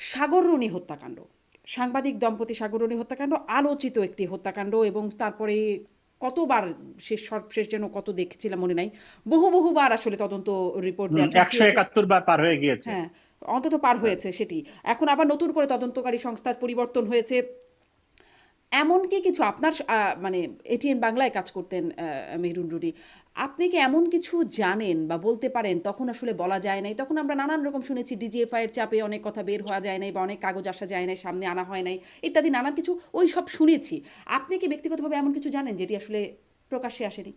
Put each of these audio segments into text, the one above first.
সাগররণী হত্যাকাণ্ড। সাংবাদিক দম্পতি সাগররণী হত্যাকাণ্ড আলোচিত একটি হত্যাকাণ্ড এবং তারপরে কতবার শেষ সর্বশেষ যেন কত দেখেছিলাম মনে নাই। বহু বহুবার আসলে তদন্ত রিপোর্ট বার পার হয়ে গিয়েছে। হ্যাঁ অন্তত পার হয়েছে সেটি। এখন আবার নতুন করে তদন্তকারী সংস্থার পরিবর্তন হয়েছে। এমন কি কিছু, আপনার মানে এটিএন বাংলায় কাজ করতেন মেহরুন রুডি আপনি কি এমন কিছু জানেন বা বলতে পারেন? তখন আসলে বলা যায় নাই। তখন আমরা নানান রকম শুনেছি ডিজিএফআই এর চাপে অনেক কথা বের হওয়া যায় নাই বা অনেক কাগজ আসা যায় নাই, সামনে আনা হয় নাই, ইত্যাদি, নানান কিছু ওই সব শুনেছি। আপনি কি ব্যক্তিগতভাবে এমন কিছু জানেন যেটি আসলে প্রকাশ্যে আসেনি?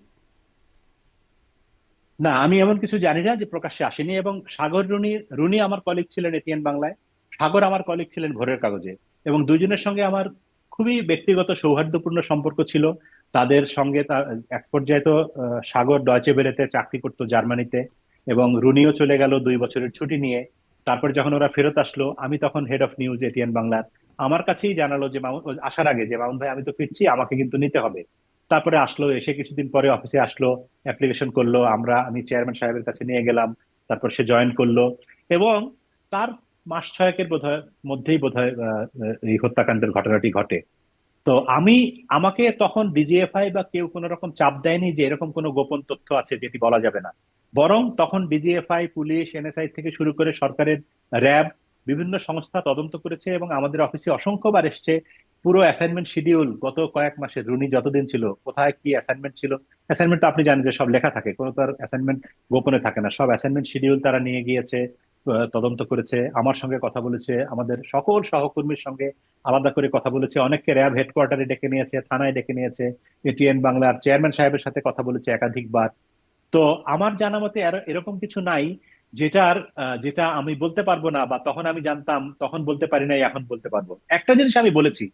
না, আমি এমন কিছু জানি না যে প্রকাশ্যে আসেনি এবং সাগর রুনি রুনি আমার কলিগ ছিলেন এটিএন বাংলায়, সাগর আমার কলিগ ছিলেন ভোরের কাগজে এবং দুজনের সঙ্গে আমার খুবই ব্যক্তিগত সৌহার্দ্যপূর্ণ সম্পর্ক ছিল। তাদের সঙ্গে এক পর্যায়ে তো সাগর, ডয়চে বেলেতে চাকরি করতো জার্মানিতে এবং রুনিও চলে গেল দুই বছরের ছুটি নিয়ে। তারপর যখন ওরা ফেরত আসলো, আমি তখন হেড অফ নিউজ এটিএন বাংলার। আমার কাছেই জানালো যে আসার আগে যে, মামুন ভাই, আমি তো ফিরছি, আমাকে কিন্তু নিতে হবে। তারপরে আসলো, এসে কিছুদিন পরে অফিসে আসলো অ্যাপ্লিকেশন করল, আমরা, আমি চেয়ারম্যান সাহেবের কাছে নিয়ে গেলাম, তারপর সে জয়েন করল এবং তার মাস ছয়েকের বোধহয় মধ্যেই বোধহয় আহ, এই হত্যাকাণ্ডের ঘটনাটি ঘটে। তো আমি আমাকে তখন ডিজিএফআই বা কেউ কোনো রকম চাপ দেয়নি যে এরকম কোনো গোপন তথ্য আছে যেটি বলা যাবে না। বরং তখন ডিজিএফআই পুলিশ এনএসআই থেকে শুরু করে সরকারের র্যাব বিভিন্ন সংস্থা তদন্ত করেছে এবং আমাদের অফিসে অসংখ্যবার এসছে পুরো অ্যাসাইনমেন্ট শিডিউল গত কয়েক মাসে। রুনি যতদিন ছিল কোথায় কি অ্যাসাইনমেন্ট ছিল? অ্যাসাইনমেন্ট আপনি জানেন যে সব লেখা থাকে কোনো তার অ্যাসাইনমেন্ট গোপনে থাকে না। সব অ্যাসাইনমেন্ট শিডিউল তারা নিয়ে গিয়েছে। তদন্ত করেছে, আমার সঙ্গে কথা বলেছে, আমাদের সকল সহকর্মীর সঙ্গে আলাদা করে কথা বলেছে, অনেককে র্যাব হেডকোয়ার্টারে ডেকে নিয়েছে, থানায় ডেকে নিয়েছে, এটিএন বাংলার চেয়ারম্যান সাহেবের সাথে কথা বলেছে একাধিকবার। তো আমার জানা মতে এরকম কিছু নাই, যেটার যেটা আমি বলতে পারব না বা তখন আমি জানতাম, তখন বলতে পারি নাই, এখন বলতে পারব। একটা জিনিস আমি বলেছি,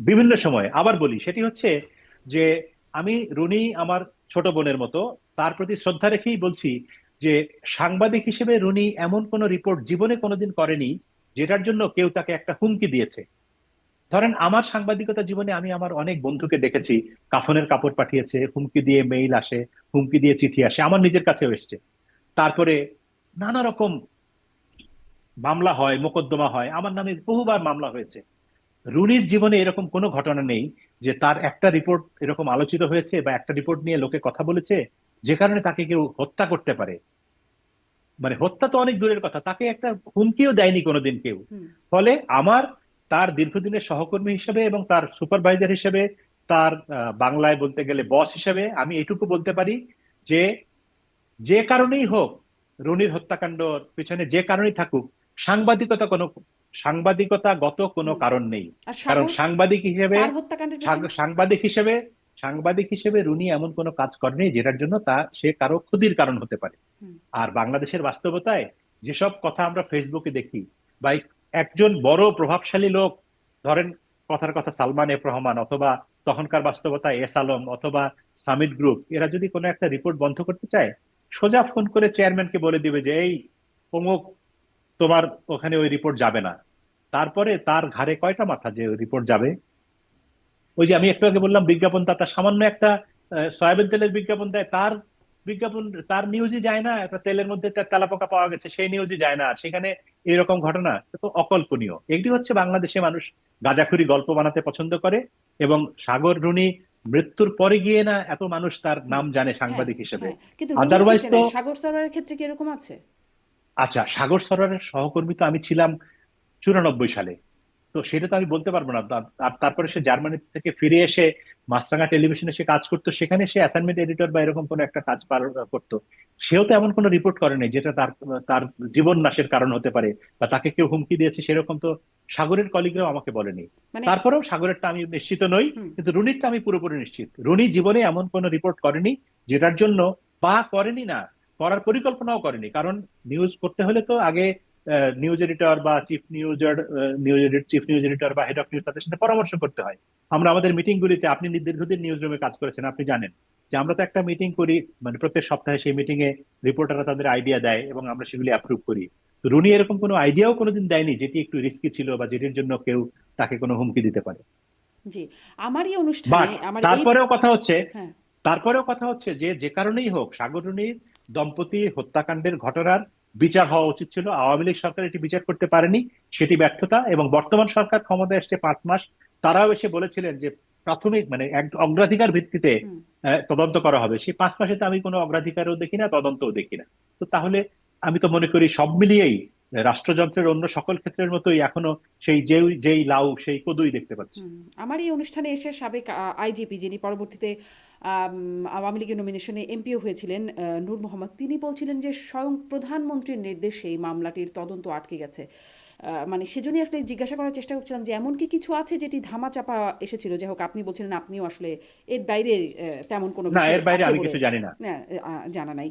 বিভিন্ন সময় আবার বলি, সেটি হচ্ছে যে আমি রুনি আমার ছোট বোনের মতো, তার প্রতি শ্রদ্ধা রেখেই বলছি যে সাংবাদিক হিসেবে রুনি এমন কোন রিপোর্ট জীবনে কোনোদিন করেনি, যেটার জন্য কেউ তাকে একটা হুমকি দিয়েছে। ধরেন, আমার সাংবাদিকতা জীবনে আমি আমার অনেক বন্ধুকে দেখেছি, কাফনের কাপড় পাঠিয়েছে, হুমকি দিয়ে মেইল আসে, হুমকি দিয়ে চিঠি আসে, আমার নিজের কাছেও এসছে। তারপরে নানা রকম মামলা হয়, মোকদ্দমা হয়, আমার নামে বহুবার মামলা হয়েছে। রুনির জীবনে এরকম কোনো ঘটনা নেই যে তার একটা রিপোর্ট এরকম আলোচিত হয়েছে বা একটা রিপোর্ট নিয়ে লোকে কথা বলেছে যে কারণে তাকে কেউ হত্যা করতে পারে। মানে হত্যা তো অনেক দূরের কথা তাকে একটা হুমকিও দেয়নি কোনোদিন কেউ। ফলে আমার তার দীর্ঘদিনের সহকর্মী হিসেবে এবং তার সুপারভাইজার হিসেবে তার বাংলায় বলতে গেলে বস হিসেবে আমি এটুকু বলতে পারি যে যে কারণেই হোক রনির হত্যাকাণ্ডর পিছনে যে কারণেই থাকুক সাংবাদিকতা কোনো সাংবাদিকতাগত কোনো কারণ নেই। কারণ সাংবাদিক হিসেবে সাংবাদিক হিসেবে সাংবাদিক হিসেবে রুনি এমন কোনো কাজ করেনি যেটার জন্য তা সে কারও ক্ষতির কারণ হতে পারে। আর বাংলাদেশের বাস্তবতায় যেসব কথা আমরা ফেসবুকে দেখি বা একজন বড় প্রভাবশালী লোক ধরেন কথার কথা সালমান এফ রহমান অথবা তখনকার বাস্তবতায় এস আলম অথবা সামিট গ্রুপ এরা যদি কোনো একটা রিপোর্ট বন্ধ করতে চায় সোজা ফোন করে চেয়ারম্যানকে বলে দিবে যে এই অমুক তোমার ওখানে ওই রিপোর্ট যাবে না। তারপরে তার ঘাড়ে কয়টা মাথা যে রিপোর্ট যাবে? ওই যে আমি একটু আগে বললাম বিজ্ঞাপন তার সামান্য একটা সয়াবিন তেলের বিজ্ঞাপন দেয় তার বিজ্ঞাপন তার নিউজই যায় না একটা তেলের মধ্যে তার তেলাপোকা পাওয়া গেছে সেই নিউজই যায় না। আর সেখানে এরকম ঘটনা তো অকল্পনীয়। এগুলি হচ্ছে বাংলাদেশে মানুষ গাঁজাখুরি গল্প বানাতে পছন্দ করে এবং সাগর রুনি মৃত্যুর পরে গিয়ে না এত মানুষ তার নাম জানে সাংবাদিক হ্যাঁ, হিসেবে। হ্যাঁ। রুনির Otherwise ক্ষেত্রে নয়, তো- সাগর সরোয়ারের ক্ষেত্রে কি এরকম আছে? আচ্ছা সাগর সরোয়ারের সহকর্মী তো আমি ছিলাম চুরানব্বই সালে। তো সেটা তো আমি বলতে পারব না। আর তারপরে সে জার্মানি থেকে ফিরে এসে মাছরাঙা টেলিভিশনে সে কাজ করতো সেখানে সে অ্যাসাইনমেন্ট এডিটর বা এরকম কোনো একটা কাজ করতো। সেও তো এমন কোনো রিপোর্ট করেনি যেটা তার তার জীবন নাশের কারণ হতে পারে বা তাকে কেউ হুমকি দিয়েছে সেরকম তো সাগরের কলিগরাও আমাকে বলেনি। মানে তারপরেও সাগরেরটা আমি নিশ্চিত নই কিন্তু রুনিরটা আমি পুরোপুরি নিশ্চিত। রুনি জীবনে এমন কোনো রিপোর্ট করেনি যেটার জন্য বা করেনি না করার পরিকল্পনাও করেনি। কারণ নিউজ করতে হলে তো আগে নিউজ এডিটর বা chief news news chief news editor বা হেড অফ নিউজ তাদের সাথে পরামর্শ করতে হয়। আমরা আমাদের মিটিং গুলিতে আপনি দীর্ঘদিন নিউজ রুমে কাজ করেছেন আপনি জানেন। যে আমরা তো একটা মিটিং করি মানে প্রত্যেক সপ্তাহে সেই মিটিং এ রিপোর্টাররা তাদের আইডিয়া দেয় এবং আমরা সেগুলি অ্যাপ্রুভ করি। রুনি এরকম কোনো আইডিয়াও কোনোদিন দেয়নি যেটি একটু রিস্কি ছিল বা যেটির জন্য কেউ তাকে কোনো হুমকি দিতে পারে। জি আমারই বাট অনুষ্ঠানে আমার তারপরেও কথা হচ্ছে হ্যাঁ। তারপরেও কথা হচ্ছে যে যে কারণেই হোক সাগররুনির দম্পতি হত্যাকাণ্ডের ঘটনার বিচার হওয়া উচিত ছিল। আওয়ামী লীগ সরকার এটি বিচার করতে পারেনি সেটি ব্যর্থতা এবং বর্তমান সরকার ক্ষমতায় এসছে পাঁচ মাস। তারাও এসে বলেছিলেন যে প্রাথমিক মানে এক অগ্রাধিকার ভিত্তিতে তদন্ত করা হবে। সেই পাঁচ মাসে তো আমি কোনো অগ্রাধিকারও দেখি না তদন্তও দেখি না তো তাহলে আমি তো মনে করি সব মিলিয়েই রাষ্ট্রযন্ত্রের অন্য সকল ক্ষেত্রের মতোই এখনও সেই যেই যেই লাউ সেই কদুই দেখতে পাচ্ছি। আমার এই অনুষ্ঠানে এসে সাবেক আইজিপি যিনি পরবর্তীতে আওয়ামী লীগের নমিনেশনে এমপিও হয়েছিলেন নূর মোহাম্মদ। তিনি বলছিলেন যে স্বয়ং প্রধানমন্ত্রীর নির্দেশে এই মামলাটির তদন্ত আটকে গেছে। মানে সেজন্যই আসলে জিজ্ঞাসা করার চেষ্টা করছিলাম যে এমন কি কিছু আছে যেটি ধামাচাপা এসেছিল? যাই হোক আপনি বলছিলেন আপনিও আসলে এর বাইরে তেমন কোনো না বিষয় এর বাইরে আমি কিছু জানি না, জানা নাই।